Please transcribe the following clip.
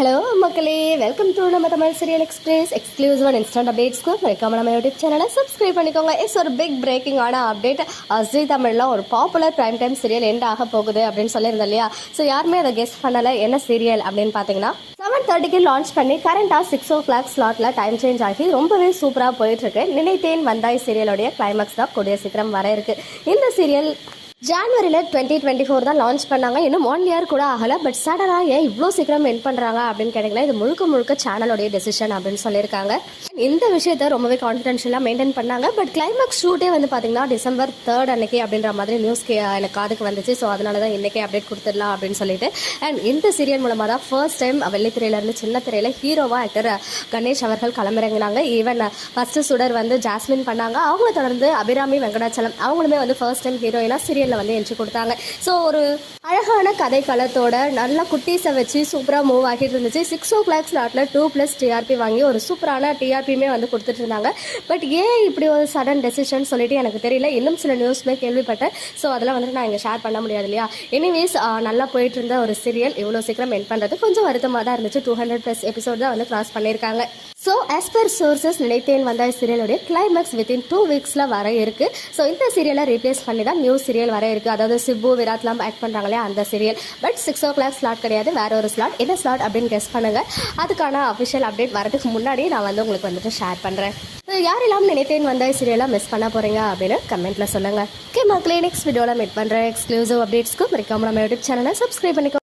Hello மக்களே. Welcome to நம்ம Tamil serial express exclusive and instant அப்டேட்ஸ்க்கு மறக்காம நம்ம யூடியூப் சேனலை சப்ஸ்கிரைப் பண்ணிக்கோங்க. இட்ஸ் ஒரு பிக் பிரேக்கிங்கான அப்டேட் அஸ்ரீ தமிழில் ஒரு popular prime time serial end ஆக போகுது அப்படின்னு சொல்லியிருந்தேன் இல்லையா? ஸோ யாருமே அதை கெஸ்ட் பண்ணலை. என்ன சீரியல் அப்படின்னு பார்த்தீங்கன்னா செவன் தேர்ட்டிக்கு லான்ச் பண்ணி கரண்டாக சிக்ஸ் ஓ கிளாக் ஸ்லாட்டில் டைம் சேஞ்ச் ஆகி ரொம்பவே சூப்பராக போயிட்டுருக்கு நினைத்தேன் வந்தாய் சீரியலுடைய கிளைமேக்ஸ் தான் கூடிய சீக்கிரம் வர இருக்குது இந்த சீரியல் ஜான்வரியில் டுவெண்ட்டி டுவெண்ட்டி ஃபோர் தான் லான்ச் பண்ணாங்க. இன்னும் ஒன் இயர் கூட ஆகலை. பட் சடனாக ஏன் இவ்வளோ சீக்கிரம் என் பண்ணுறாங்க அப்படின்னு கேட்டிங்கன்னா இது முழுக்க முழுக்க சேனலோடைய டெசிஷன் அப்படின்னு சொல்லியிருக்காங்க. இந்த விஷயத்த ரொம்பவே கான்ஃபிடென்ஷியலாக மெயின்டைன் பண்ணாங்க. பட் கிளைமேக்ஸ் ஷூட்டே வந்து பார்த்தீங்கன்னா டிசம்பர் தேர்ட் அன்னைக்கு அப்படின்ற மாதிரி நியூஸ் எனக்கு காதுக்கு வந்துச்சு. ஸோ அதனால தான் இன்றைக்கே அப்டேட் கொடுத்துடலாம் அப்படின்னு சொல்லிட்டு. அண்ட் இந்த சீரியல் மூலமாக தான் ஃபர்ஸ்ட் டைம் வெள்ளித்திரையிலேருந்து சின்ன திரையில் ஹீரோவாக ஆக்டர் கணேஷ் அவர்கள் களமிறங்கினாங்க. ஈவன் ஃபஸ்ட்டு சுடர் வந்து ஜாஸ்மின் பண்ணாங்க. அவங்கள தொடர்ந்து அபிராமி வெங்கடாச்சலம் அவங்களுமே வந்து ஃபர்ஸ்ட் டைம் ஹீரோயினாக சீரியலில் வந்து என்ட்ரி கொடுத்தாங்க. ஸோ ஒரு அழகான கதை களத்தோட நல்ல குட்டீஸை வச்சு சூப்பராக மூவ் ஆகிட்டு இருந்துச்சு. சிக்ஸ் ஓ கிளாக் ஸ்லாட்டில் டூ ப்ளஸ் டிஆர்பி வாங்கி ஒரு சூப்பரான டிஆர்பியுமே வந்து கொடுத்துட்டு இருந்தாங்க. பட் ஏன் இப்படி ஒரு சடன் டெசிஷன் சொல்லிட்டு எனக்கு தெரியல. இன்னும் சில நியூஸ்மே கேள்விப்பட்டேன். ஸோ அதெல்லாம் வந்து நான் இங்கே ஷேர் பண்ண முடியாது இல்லையா? எனிவேஸ் நல்லா போயிட்டு இருந்த ஒரு சீரியல் இவ்வளோ சீக்கிரம் என் பண்ணுறது கொஞ்சம் வருத்தமாக தான் இருந்துச்சு. டூ ஹண்ட்ரட் ப்ளஸ் எபிசோட் தான் வந்து கிராஸ் பண்ணியிருக்காங்க. So as per sources Ninaithen Vandhai சீரியலுடைய கிளைமேக்ஸ் வித்தின் டூ வீக்ஸில் வர இருக்கு. ஸோ இந்த சீரியலை ரீப்ளேஸ் பண்ணி தான் நியூ சீரியல் வர இருக்கு. அதாவது சிப்பு விராட்லாம் ஆக்ட் பண்ணுறாங்களே அந்த serial but six o'clock slot கிடையாது. வேற ஒரு ஸ்லாட் என்ன ஸ்லாட் அப்படின்னு கெஸ் பண்ணுங்க. அதுக்கான அஃபிஷியல் அப்டேட் வரதுக்கு முன்னாடி நான் வந்து உங்களுக்கு வந்துட்டு ஷேர் பண்ணுறேன் யாரெல்லாம் நினைத்தேன் வந்தாய் சீரியலாக மிஸ் பண்ண போகிறீங்க அப்படின்னு கமெண்ட்ல சொல்லுங்க. ஓகே மக்களே நெக்ஸ்ட் வீடியோவில் மீட் பண்ணுறேன் எக்ஸ்க்ளூசிவ் அப்டேட்ஸ்க்கு மறக்காம நம்ம யூடியூப் சேனலை சப்ஸ்கிரைப் பண்ணிக்கோ